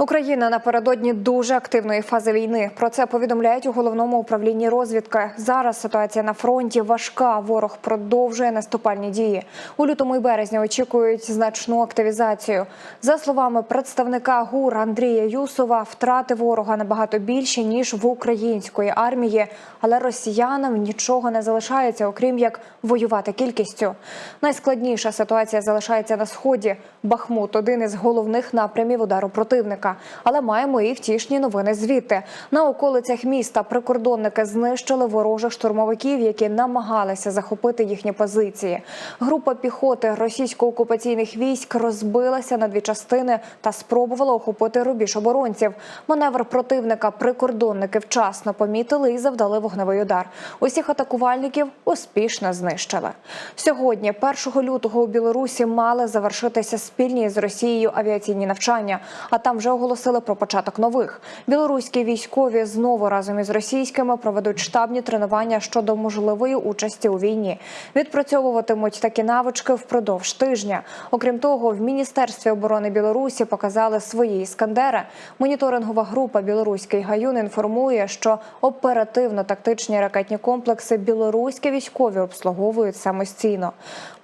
Україна напередодні дуже активної фази війни. Про це повідомляють у головному управлінні розвідки. Зараз ситуація на фронті важка. Ворог продовжує наступальні дії. У лютому і березні очікують значну активізацію. За словами представника ГУР Андрія Юсова, втрати ворога набагато більші ніж в української армії, але росіянам нічого не залишається, окрім як воювати кількістю. Найскладніша ситуація залишається на сході. Бахмут один із головних напрямів удару противника. Але маємо і втішні новини звідти. На околицях міста прикордонники знищили ворожих штурмовиків, які намагалися захопити їхні позиції. Група піхоти російсько-окупаційних військ розбилася на дві частини та спробувала охопити рубіж оборонців. Маневр противника прикордонники вчасно помітили і завдали вогневий удар. Усіх атакувальників успішно знищили. Сьогодні, 1 лютого, у Білорусі мали завершитися спільні з Росією авіаційні навчання, а там вже оголосили про початок нових. Білоруські військові знову разом із російськими проведуть штабні тренування щодо можливої участі у війні. Відпрацьовуватимуть такі навички впродовж тижня. Окрім того, в міністерстві оборони Білорусі показали свої іскандери. Моніторингова група Білоруський гаюн інформує, що оперативно-тактичні ракетні комплекси білоруські військові обслуговують самостійно.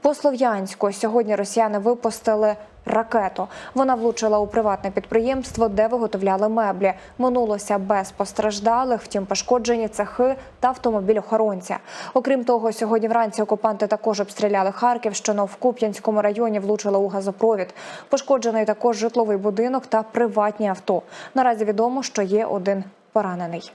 По слов'янську сьогодні росіяни випустили ракету. Вона влучила у приватне підприємство, де виготовляли меблі. Минулося без постраждалих, втім пошкоджені цехи та автомобіль охоронця. Окрім того, сьогодні вранці окупанти також обстріляли Харківщину. В Куп'янському районі влучили у газопровід. Пошкоджений також житловий будинок та приватні авто. Наразі відомо, що є один поранений.